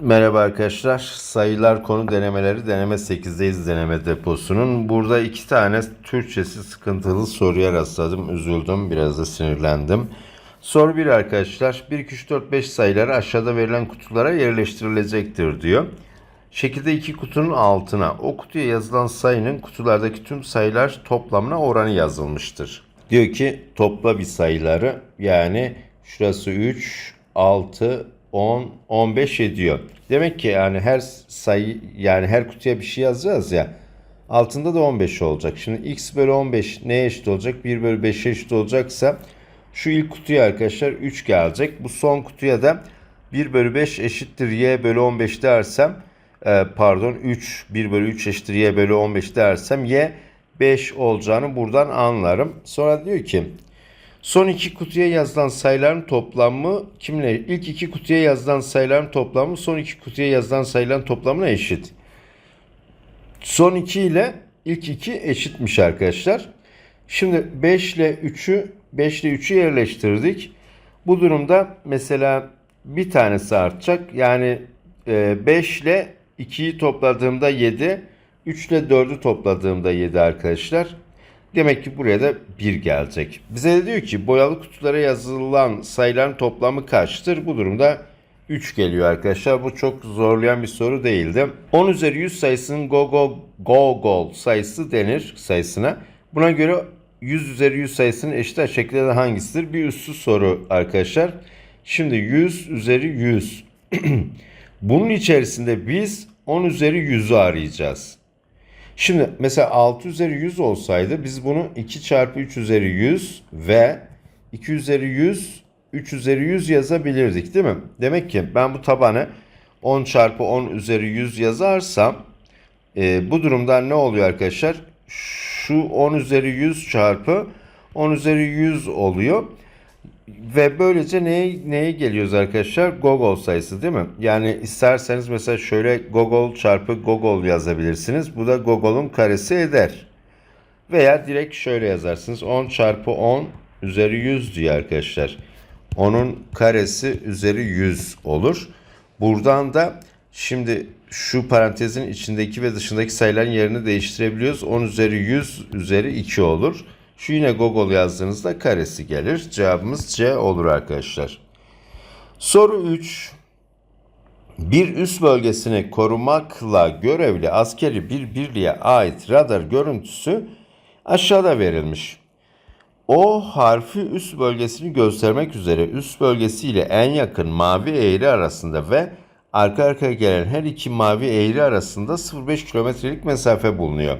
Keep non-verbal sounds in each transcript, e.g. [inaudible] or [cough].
Merhaba arkadaşlar. Sayılar konu denemeleri deneme 8'deyiz deneme deposunun. Burada iki tane Türkçesi sıkıntılı soruya rastladım. Üzüldüm. Biraz da sinirlendim. Soru 1 arkadaşlar. 1, 2, 3, 4, 5 sayıları aşağıda verilen kutulara yerleştirilecektir diyor. Şekilde iki kutunun altına o kutuya yazılan sayının kutulardaki tüm sayılar toplamına oranı yazılmıştır. Diyor ki topla bir sayıları yani şurası 3, 6, 10, 15 ediyor. Demek ki yani her sayı yani her kutuya bir şey yazacağız ya. Altında da 15 olacak. Şimdi x bölü 15 neye eşit olacak? 1 bölü 5'e eşit olacaksa şu ilk kutuya arkadaşlar 3 gelecek. Bu son kutuya da 1 bölü 5 eşittir y bölü 15 dersem e, pardon 3 1 bölü 3 eşittir y bölü 15 dersem y 5 olacağını buradan anlarım. Sonra diyor ki son iki kutuya yazılan sayıların toplamı kimle? İlk iki kutuya yazılan sayıların toplamı son iki kutuya yazılan sayıların toplamına eşit. Son 2 ile ilk 2 eşitmiş arkadaşlar. Şimdi 5 ile 3'ü 5 ile 3'ü yerleştirdik. Bu durumda mesela bir tanesi artacak. Yani 5 ile 2'yi topladığımda 7, 3 ile 4'ü topladığımda 7 arkadaşlar. Demek ki buraya da 1 gelecek. Bize de diyor ki boyalı kutulara yazılan sayıların toplamı kaçtır? Bu durumda 3 geliyor arkadaşlar. Bu çok zorlayan bir soru değildi. 10 üzeri 100 sayısının go go go gol sayısı denir sayısına. Buna göre 100 üzeri 100 sayısının eşit şekilde hangisidir? Bir üssü soru arkadaşlar. Şimdi 100 üzeri 100. [clears throat] Bunun içerisinde biz 10 üzeri 100'ü arayacağız. Şimdi mesela 6 üzeri 100 olsaydı biz bunu 2 çarpı 3 üzeri 100 ve 2 üzeri 100 3 üzeri 100 yazabilirdik değil mi? Demek ki ben bu tabanı 10 çarpı 10 üzeri 100 yazarsam e, bu durumda ne oluyor arkadaşlar? Şu 10 üzeri 100 çarpı 10 üzeri 100 oluyor. Ve böylece neye, neye geliyoruz arkadaşlar? Gogol sayısı değil mi? Yani isterseniz mesela şöyle Gogol çarpı Gogol yazabilirsiniz. Bu da Gogol'un karesi eder. Veya direkt şöyle yazarsınız. 10 çarpı 10 üzeri 100 diye arkadaşlar. Onun karesi üzeri 100 olur. Buradan da şimdi şu parantezin içindeki ve dışındaki sayıların yerini değiştirebiliyoruz. 10 üzeri 100 üzeri 2 olur. Şu yine Google yazdığınızda karesi gelir. Cevabımız C olur arkadaşlar. Soru 3. Bir üst bölgesini korumakla görevli askeri bir birliğe ait radar görüntüsü aşağıda verilmiş. O harfi üst bölgesini göstermek üzere üst bölgesiyle en yakın mavi eğri arasında ve arka arkaya gelen her iki mavi eğri arasında 0,5 kilometrelik mesafe bulunuyor.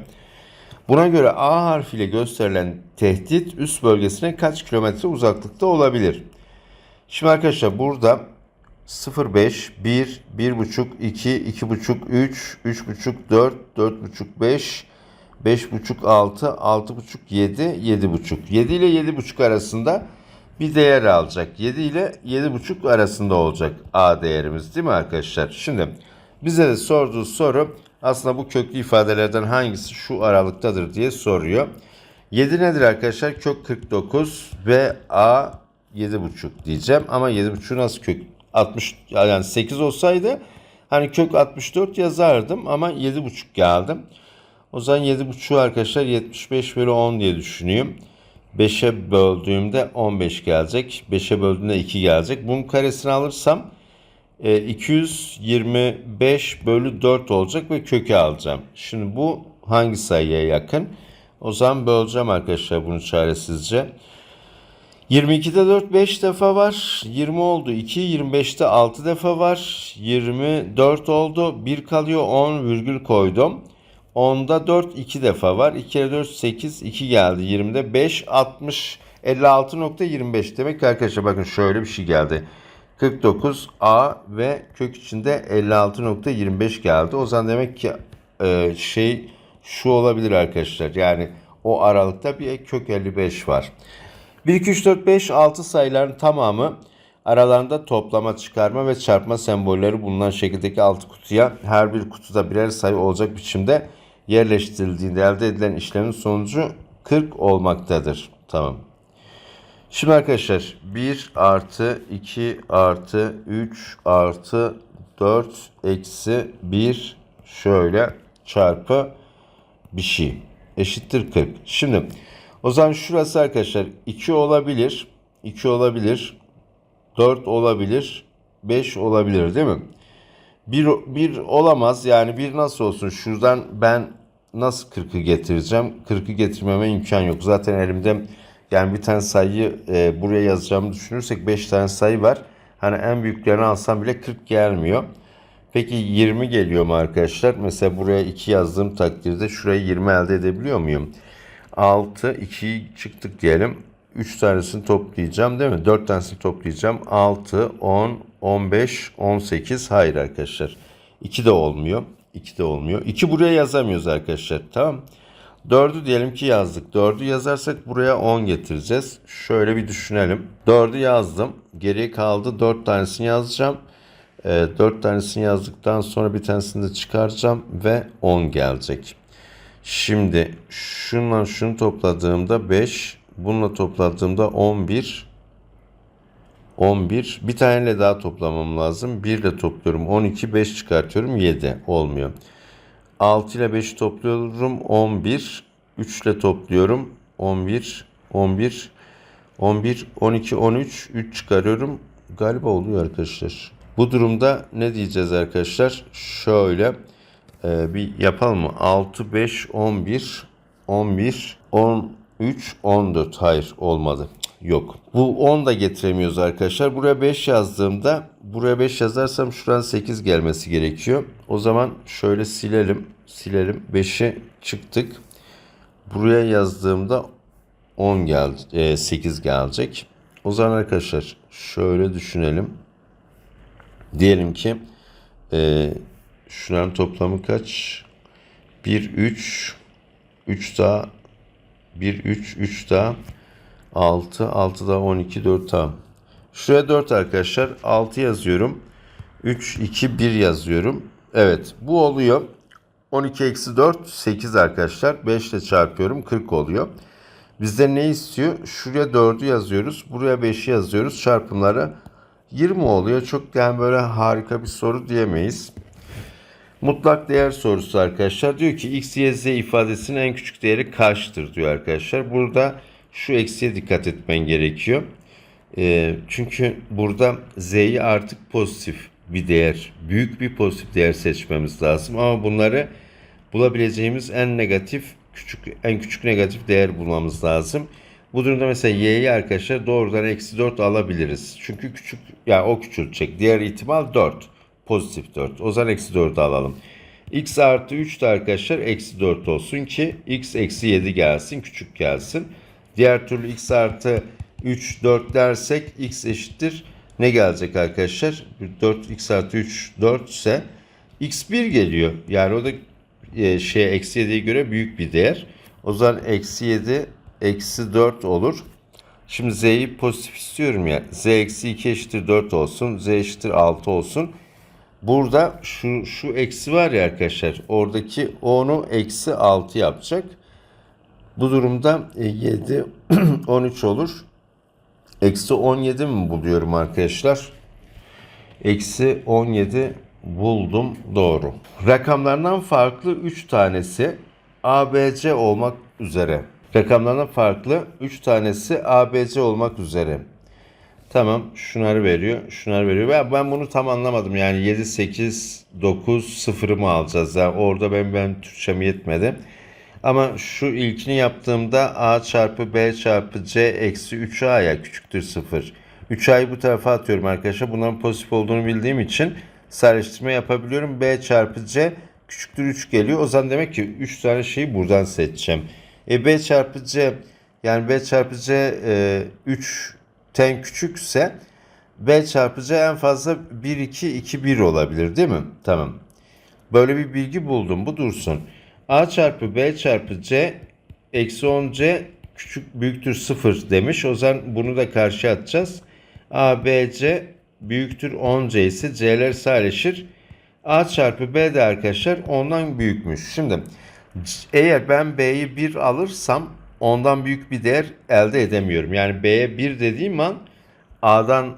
Buna göre A harfiyle gösterilen tehdit üst bölgesine kaç kilometre uzaklıkta olabilir? Şimdi arkadaşlar burada 0,5, 1, 1,5, 2, 2,5, 3, 3,5, 4, 4,5, 5, 5,5, 6, 6,5, 7, 7,5. 7 ile 7,5 arasında bir değer alacak. 7 ile 7,5 arasında olacak A değerimiz değil mi arkadaşlar? Şimdi bize de sorduğu soru aslında bu köklü ifadelerden hangisi şu aralıktadır diye soruyor. 7 nedir arkadaşlar? Kök 49 ve A 7,5 diyeceğim. Ama 7,5 nasıl kök 60 yani 8 olsaydı hani kök 64 yazardım ama 7,5 geldim. O zaman 7,5 arkadaşlar 75 bölü 10 diye düşünüyorum. 5'e böldüğümde 15 gelecek. 5'e böldüğümde 2 gelecek. Bunun karesini alırsam e, 225 bölü 4 olacak ve kökü alacağım. Şimdi bu hangi sayıya yakın? O zaman böleceğim arkadaşlar bunu çaresizce. 22'de 4 5 defa var. 20 oldu 2. 25'te 6 defa var. 24 oldu. 1 kalıyor 10 virgül koydum. 10'da 4 2 defa var. 2 kere 4 8 2 geldi. 20'de 5 60 56.25 demek ki arkadaşlar bakın şöyle bir şey geldi. 49 A ve kök içinde 56.25 geldi. O zaman demek ki e, şey şu olabilir arkadaşlar. Yani o aralıkta bir kök 55 var. 1, 2, 3, 4, 5, 6 sayıların tamamı aralarında toplama, çıkarma ve çarpma sembolleri bulunan şekildeki 6 kutuya her bir kutuda birer sayı olacak biçimde yerleştirildiğinde elde edilen işlemin sonucu 40 olmaktadır. Tamam. Şimdi arkadaşlar 1 artı 2 artı 3 artı 4 eksi 1 şöyle çarpı bir şey eşittir 40. Şimdi o zaman şurası arkadaşlar 2 olabilir. 2 olabilir. 4 olabilir. 5 olabilir değil mi? 1, 1 olamaz. Yani 1 nasıl olsun? Şuradan ben nasıl 40'ı getireceğim? 40'ı getirmeme imkan yok. Zaten elimde yani bir tane sayıyı e, buraya yazacağımı düşünürsek 5 tane sayı var. Hani en büyüklerini alsam bile 40 gelmiyor. Peki 20 geliyor mu arkadaşlar? Mesela buraya 2 yazdığım takdirde şurayı 20 elde edebiliyor muyum? 6, 2 çıktık diyelim. 3 tanesini toplayacağım değil mi? 4 tanesini toplayacağım. 6, 10, 15, 18. Hayır arkadaşlar. 2 de olmuyor. 2 de olmuyor. 2 buraya yazamıyoruz arkadaşlar. Tamam. 4'ü diyelim ki yazdık. 4'ü yazarsak buraya 10 getireceğiz. Şöyle bir düşünelim. 4'ü yazdım. Geriye kaldı 4 tanesini yazacağım. E, 4 tanesini yazdıktan sonra bir tanesini de çıkaracağım ve 10 gelecek. Şimdi şunla şunu topladığımda 5, bununla topladığımda 11. 11. Bir taneyle daha toplamam lazım. 1 ile topluyorum 12, 5 çıkartıyorum 7. Olmuyor. 6 ile 5'i topluyorum 11. 3 ile topluyorum 11, 11, 11, 12, 13, 3 çıkarıyorum. Galiba oluyor arkadaşlar. Bu durumda ne diyeceğiz arkadaşlar? Şöyle e, bir yapalım mı? 6, 5, 11, 11, 13, 14. Hayır olmadı. Yok. Bu 10 da getiremiyoruz arkadaşlar. Buraya 5 yazdığımda buraya 5 yazarsam şuran 8 gelmesi gerekiyor. O zaman şöyle silelim. Silelim. 5'e çıktık. Buraya yazdığımda 10 geldi, 8 gelecek. O zaman arkadaşlar şöyle düşünelim. Diyelim ki e, şunların toplamı kaç? 1, 3, 3 daha 1, 3, 3 daha 6, 6 daha 12, 4 daha. Şuraya 4 arkadaşlar. 6 yazıyorum. 3, 2, 1 yazıyorum. Evet bu oluyor. 12 eksi 4 8 arkadaşlar. 5 ile çarpıyorum 40 oluyor. Bizde ne istiyor? Şuraya 4'ü yazıyoruz. Buraya 5'i yazıyoruz. Çarpımları 20 oluyor. Çok yani böyle harika bir soru diyemeyiz. Mutlak değer sorusu arkadaşlar. Diyor ki x, y, z ifadesinin en küçük değeri kaçtır diyor arkadaşlar. Burada şu eksiye dikkat etmen gerekiyor. E, çünkü burada z'yi artık pozitif bir değer, büyük bir pozitif değer seçmemiz lazım. Ama bunları bulabileceğimiz en negatif, küçük en küçük negatif değer bulmamız lazım. Bu durumda mesela y'yi arkadaşlar doğrudan eksi 4 alabiliriz. Çünkü küçük, ya yani o küçültecek. Diğer ihtimal 4. Pozitif 4. O zaman eksi 4'ü alalım. x artı 3 de arkadaşlar eksi 4 olsun ki x eksi 7 gelsin, küçük gelsin. Diğer türlü x artı 3, 4 dersek x eşittir. Ne gelecek arkadaşlar? 4, x artı 3, 4 ise x 1 geliyor. Yani o da e, şey eksi 7'ye göre büyük bir değer. O zaman eksi 7, eksi 4 olur. Şimdi z'yi pozitif istiyorum ya. z eksi 2 eşittir 4 olsun. z eşittir 6 olsun. Burada şu, şu eksi var ya arkadaşlar. Oradaki 10'u eksi 6 yapacak. Bu durumda 7, 13 [clears throat] olur. Eksi 17 mi buluyorum arkadaşlar? Eksi 17 buldum. Doğru. Rakamlardan farklı 3 tanesi ABC olmak üzere. Rakamlardan farklı 3 tanesi ABC olmak üzere. Tamam şunları veriyor. Şunları veriyor. Ben, ben bunu tam anlamadım. Yani 7, 8, 9, 0'ı mı alacağız? Yani orada ben, ben Türkçem yetmedi. Ama şu ilkini yaptığımda a çarpı b çarpı c eksi 3a'ya küçüktür 0. 3a'yı bu tarafa atıyorum arkadaşlar. Bunların pozitif olduğunu bildiğim için sadeleştirme yapabiliyorum. b çarpı c küçüktür 3 geliyor. O zaman demek ki 3 tane şeyi buradan seçeceğim. E b çarpı c yani b çarpı c e, 3'ten küçükse b çarpı c en fazla 1 2 2 1 olabilir değil mi? Tamam. Böyle bir bilgi buldum. Bu dursun. A çarpı B çarpı C eksi 10C küçük büyüktür 0 demiş. O zaman bunu da karşı atacağız. A, B, C büyüktür 10C ise C'ler sadeleşir. A çarpı B de arkadaşlar ondan büyükmüş. Şimdi eğer ben B'yi 1 alırsam ondan büyük bir değer elde edemiyorum. Yani B'ye 1 dediğim an A'dan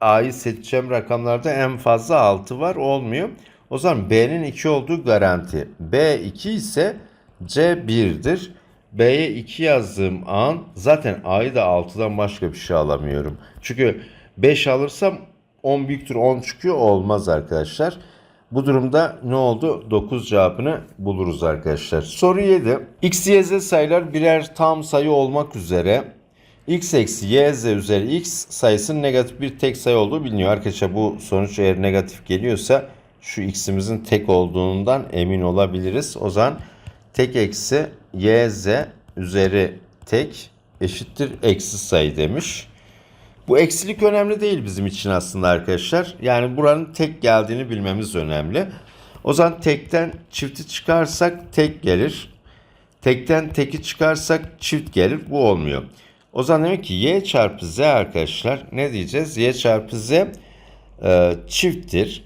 A'yı seçeceğim rakamlarda en fazla 6 var olmuyor. O zaman B'nin 2 olduğu garanti. B 2 ise C 1'dir. B'ye 2 yazdığım an zaten A'yı da 6'dan başka bir şey alamıyorum. Çünkü 5 alırsam 10 büyüktür 10 çıkıyor olmaz arkadaşlar. Bu durumda ne oldu? 9 cevabını buluruz arkadaşlar. Soru 7. X, Y, Z sayılar birer tam sayı olmak üzere x eksi y z üzeri x sayısının negatif bir tek sayı olduğu biliniyor. Arkadaşlar bu sonuç eğer negatif geliyorsa şu x'imizin tek olduğundan emin olabiliriz. O zaman tek eksi y z üzeri tek eşittir eksi sayı demiş. Bu eksilik önemli değil bizim için aslında arkadaşlar. Yani buranın tek geldiğini bilmemiz önemli. O zaman tekten çifti çıkarsak tek gelir. Tekten teki çıkarsak çift gelir. Bu olmuyor. O zaman demek ki y çarpı z arkadaşlar ne diyeceğiz? y çarpı z e, çifttir.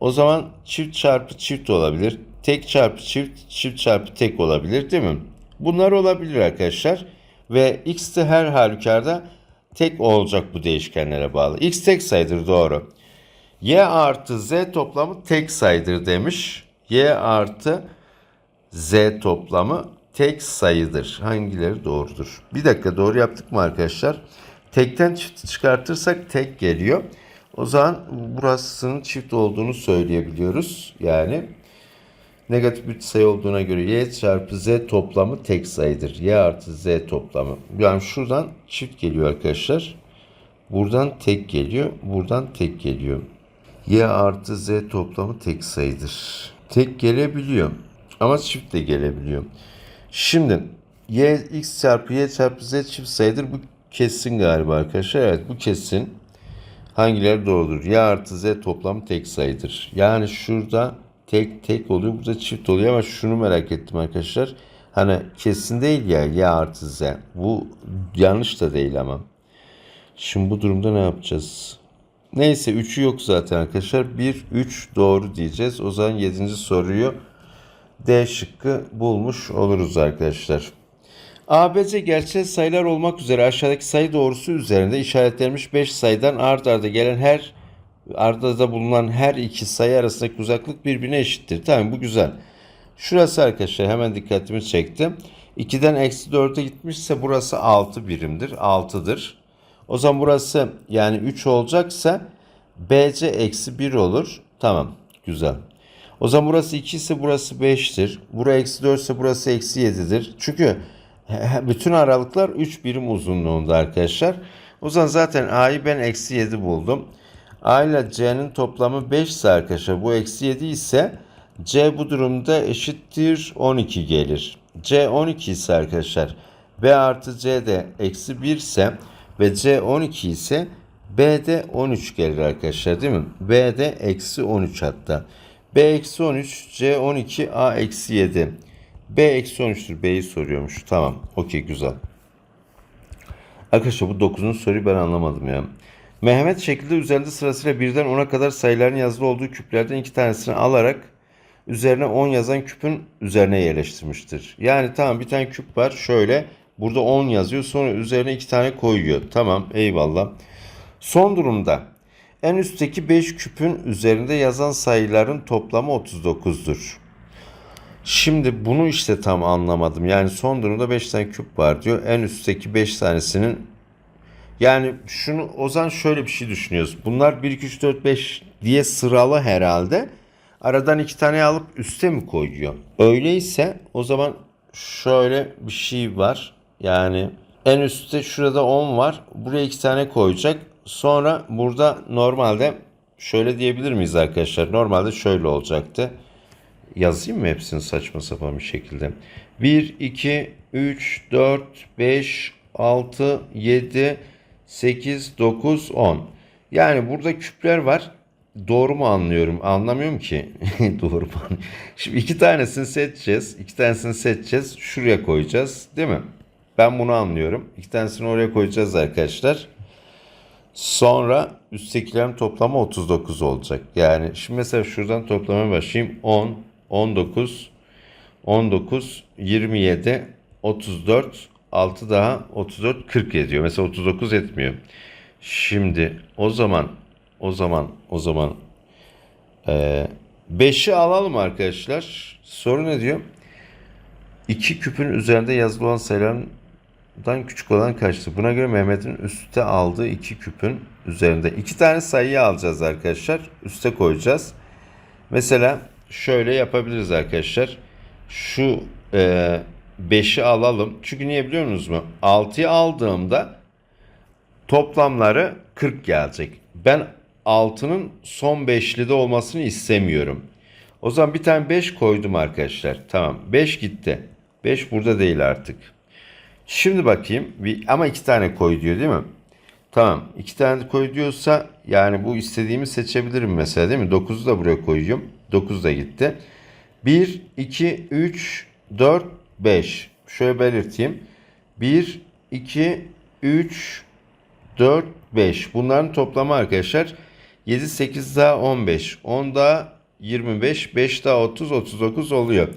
O zaman çift çarpı çift olabilir. Tek çarpı çift, çift çarpı tek olabilir değil mi? Bunlar olabilir arkadaşlar. Ve x de her halükarda tek olacak bu değişkenlere bağlı. x tek sayıdır doğru. y artı z toplamı tek sayıdır demiş. y artı z toplamı tek sayıdır. Hangileri doğrudur? Bir dakika doğru yaptık mı arkadaşlar? Tekten çift çıkartırsak tek geliyor. O zaman burasının çift olduğunu söyleyebiliyoruz. Yani negatif bir sayı olduğuna göre y çarpı z toplamı tek sayıdır. y artı z toplamı. Yani şuradan çift geliyor arkadaşlar. Buradan tek geliyor. Buradan tek geliyor. y artı z toplamı tek sayıdır. Tek gelebiliyor. Ama çift de gelebiliyor. Şimdi y x çarpı y çarpı z çift sayıdır. Bu kesin galiba arkadaşlar. Evet bu kesin. Hangileri doğrudur? Y artı z toplamı tek sayıdır. Yani şurada tek tek oluyor. Burada çift oluyor ama şunu merak ettim arkadaşlar. Hani kesin değil ya y artı z. Bu yanlış da değil ama. Şimdi bu durumda ne yapacağız? Neyse 3'ü yok zaten arkadaşlar. 1, 3 doğru diyeceğiz. O zaman 7. soruyu D şıkkı bulmuş oluruz arkadaşlar. ABC gerçel sayılar olmak üzere aşağıdaki sayı doğrusu üzerinde işaretlenmiş 5 sayıdan art arda gelen her arda bulunan her iki sayı arasındaki uzaklık birbirine eşittir. Tamam bu güzel. Şurası arkadaşlar hemen dikkatimi çekti. 2'den eksi 4'e gitmişse burası 6 birimdir. 6'dır. O zaman burası yani 3 olacaksa BC eksi 1 olur. Tamam güzel. O zaman burası 2 ise burası 5'tir. Burası eksi 4 ise burası eksi 7'dir. Çünkü bütün aralıklar 3 birim uzunluğunda arkadaşlar. O zaman zaten A'yı ben eksi 7 buldum. A ile C'nin toplamı 5 ise arkadaşlar bu eksi 7 ise C bu durumda eşittir 12 gelir. C 12 ise arkadaşlar B artı C de eksi 1 ise ve C 12 ise B de 13 gelir arkadaşlar değil mi? B de eksi 13 hatta. B eksi 13, C 12, A eksi 7. B eksi 13'tür. B'yi soruyormuş. Tamam. Okey güzel. Arkadaşlar bu 9. soruyu ben anlamadım ya. Mehmet şekilde üzerinde sırasıyla birden 10'a kadar sayıların yazılı olduğu küplerden iki tanesini alarak üzerine 10 yazan küpün üzerine yerleştirmiştir. Yani tamam bir tane küp var şöyle burada 10 yazıyor sonra üzerine iki tane koyuyor. Tamam eyvallah. Son durumda en üstteki 5 küpün üzerinde yazan sayıların toplamı 39'dur. Şimdi bunu işte tam anlamadım. Yani son durumda 5 tane küp var diyor. En üstteki 5 tanesinin yani şunu o zaman şöyle bir şey düşünüyoruz. Bunlar 1 2 3 4 5 diye sıralı herhalde. Aradan iki tane alıp üste mi koyuyor? Öyleyse o zaman şöyle bir şey var. Yani en üstte şurada 10 var. Buraya iki tane koyacak. Sonra burada normalde şöyle diyebilir miyiz arkadaşlar? Normalde şöyle olacaktı. Yazayım mı hepsini saçma sapan bir şekilde? 1, 2, 3, 4, 5, 6, 7, 8, 9, 10. Yani burada küpler var. Doğru mu anlıyorum? Anlamıyorum ki. [laughs] Doğru mu? Şimdi iki tanesini seçeceğiz. İki tanesini seçeceğiz. Şuraya koyacağız. Değil mi? Ben bunu anlıyorum. İki tanesini oraya koyacağız arkadaşlar. Sonra üsttekilerin toplamı 39 olacak. Yani şimdi mesela şuradan toplamaya başlayayım. 10, 19, 19, 27, 34, 6 daha 34, 40 ediyor. Mesela 39 etmiyor. Şimdi o zaman O zaman o zaman 5'i alalım arkadaşlar. Soru ne diyor? 2 küpün üzerinde yazılı olan sayılardan küçük olan kaçtır? Buna göre Mehmet'in üste aldığı 2 küpün üzerinde. 2 tane sayıyı alacağız arkadaşlar. Üste koyacağız. Mesela şöyle yapabiliriz arkadaşlar. Şu 5'i alalım. Çünkü niye biliyor musunuz mu? 6'yı aldığımda toplamları 40 gelecek. Ben 6'nın son beşlide olmasını istemiyorum. O zaman bir tane 5 koydum arkadaşlar. Tamam 5 gitti. 5 burada değil artık. Şimdi bakayım. Bir, ama 2 tane koy diyor değil mi? Tamam. 2 tane koy diyorsa yani bu istediğimi seçebilirim mesela değil mi? 9'u da buraya koyuyorum. 9 da gitti. 1, 2, 3, 4, 5. Şöyle belirteyim. 1, 2, 3, 4, 5. Bunların toplamı arkadaşlar 7, 8 daha 15. 10 daha 25. 5 daha 30, 39 oluyor.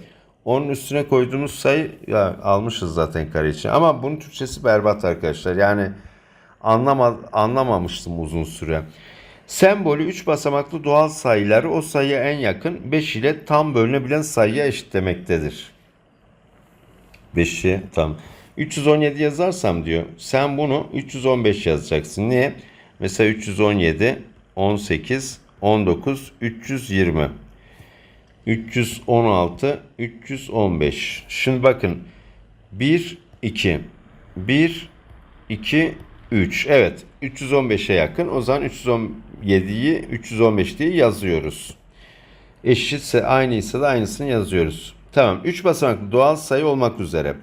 Onun üstüne koyduğumuz sayı ya almışız zaten kare için. Ama bunun Türkçesi berbat arkadaşlar. Yani anlama, anlamamıştım uzun süre. Sembolü 3 basamaklı doğal sayıları o sayıya en yakın 5 ile tam bölünebilen sayıya eşitlemektedir. 5'i tam. 317 yazarsam diyor. Sen bunu 315 yazacaksın. Niye? Mesela 317, 18, 19, 320. 316, 315. Şimdi bakın. 1, 2. 1, 2, 3. Evet. 315'e yakın. O zaman 317'yi 315 diye yazıyoruz. Eşitse aynıysa da aynısını yazıyoruz. Tamam. 3 basamaklı doğal sayı olmak üzere.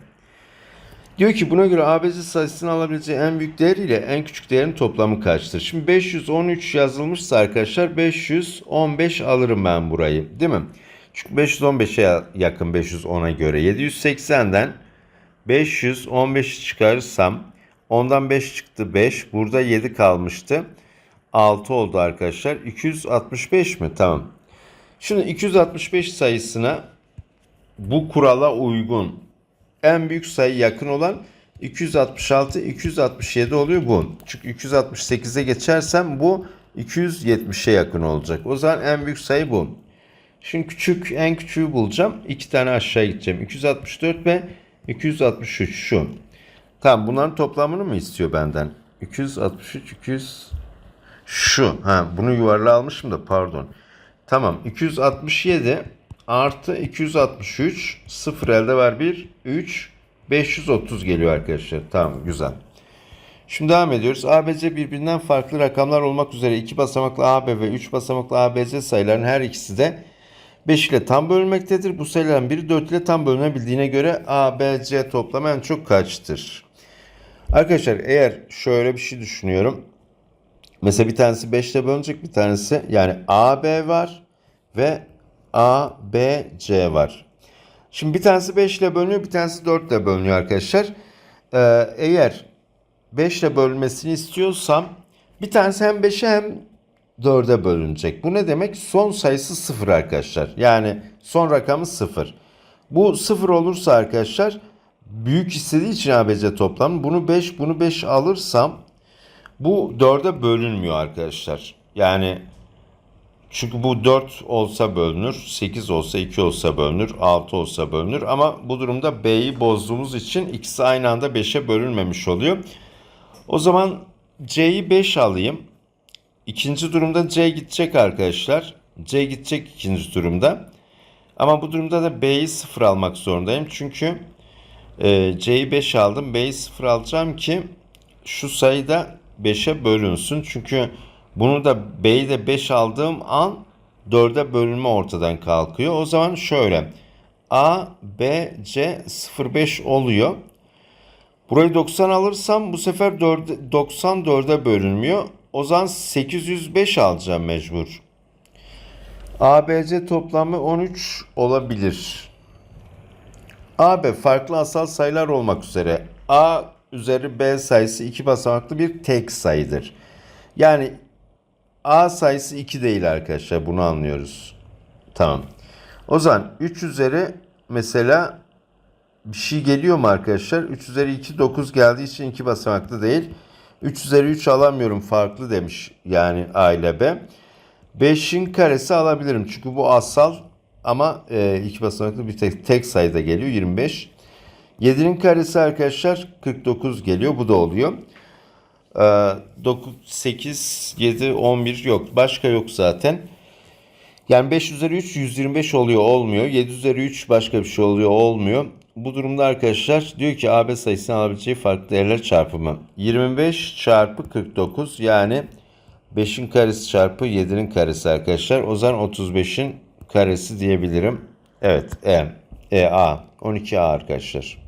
Diyor ki buna göre ABC sayısını alabileceği en büyük değer ile en küçük değerin toplamı kaçtır? Şimdi 513 yazılmışsa arkadaşlar 515 alırım ben burayı değil mi? Çünkü 515'e yakın 510'a göre. 780'den 515 çıkarırsam ondan 5 çıktı 5. Burada 7 kalmıştı. 6 oldu arkadaşlar. 265 mi? Tamam. Şimdi 265 sayısına bu kurala uygun en büyük sayı yakın olan 266, 267 oluyor bu. Çünkü 268'e geçersem bu 270'e yakın olacak. O zaman en büyük sayı bu. Şimdi küçük, en küçüğü bulacağım. İki tane aşağı gideceğim. 264 ve 263 şu. Tamam bunların toplamını mı istiyor benden? 263, 200 şu. Ha bunu yuvarlığa almışım da pardon. Tamam 267 artı 263 0 elde var 1 3 530 geliyor arkadaşlar. Tamam güzel. Şimdi devam ediyoruz. ABC birbirinden farklı rakamlar olmak üzere iki basamaklı AB ve 3 basamaklı ABC sayıların her ikisi de 5 ile tam bölünmektedir. Bu sayıların biri 4 ile tam bölünebildiğine göre ABC toplamı en çok kaçtır? Arkadaşlar eğer şöyle bir şey düşünüyorum. Mesela bir tanesi 5 ile bölünecek bir tanesi yani AB var ve A, B, C var. Şimdi bir tanesi 5 ile bölünüyor, bir tanesi 4 ile bölünüyor arkadaşlar. Ee, eğer 5 ile bölünmesini istiyorsam bir tanesi hem 5'e hem 4'e bölünecek. Bu ne demek? Son sayısı 0 arkadaşlar. Yani son rakamı 0. Bu 0 olursa arkadaşlar büyük istediği için ABC toplam bunu 5 bunu 5 alırsam bu 4'e bölünmüyor arkadaşlar. Yani çünkü bu 4 olsa bölünür, 8 olsa 2 olsa bölünür, 6 olsa bölünür. Ama bu durumda B'yi bozduğumuz için ikisi aynı anda 5'e bölünmemiş oluyor. O zaman C'yi 5 alayım. İkinci durumda C gidecek arkadaşlar. C gidecek ikinci durumda. Ama bu durumda da B'yi 0 almak zorundayım. Çünkü e, C'yi 5 aldım. B'yi 0 alacağım ki şu sayıda 5'e bölünsün. Çünkü bunu da B'yi de 5 aldığım an 4'e bölünme ortadan kalkıyor. O zaman şöyle. A, B, C 0,5 oluyor. Burayı 90 alırsam bu sefer 4, 90 4'e bölünmüyor. O zaman 805 alacağım mecbur. ABC toplamı 13 olabilir. AB farklı asal sayılar olmak üzere A üzeri B sayısı iki basamaklı bir tek sayıdır. Yani A sayısı 2 değil arkadaşlar. Bunu anlıyoruz. Tamam. O zaman 3 üzeri mesela bir şey geliyor mu arkadaşlar? 3 üzeri 2 9 geldiği için 2 basamaklı değil. 3 üzeri 3 alamıyorum farklı demiş yani A ile B. 5'in karesi alabilirim çünkü bu asal ama e, iki basamaklı bir tek, tek sayıda geliyor 25. 7'nin karesi arkadaşlar 49 geliyor bu da oluyor. Ee, 9, 8, 7, 11 yok. Başka yok zaten. Yani 5 üzeri 3 125 oluyor olmuyor. 7 üzeri 3 başka bir şey oluyor olmuyor. Bu durumda arkadaşlar diyor ki AB sayısını alabileceği farklı değerler çarpımı. 25 çarpı 49 yani 5'in karesi çarpı 7'nin karesi arkadaşlar. O zaman 35'in karesi diyebilirim. Evet E. E A. 12A arkadaşlar.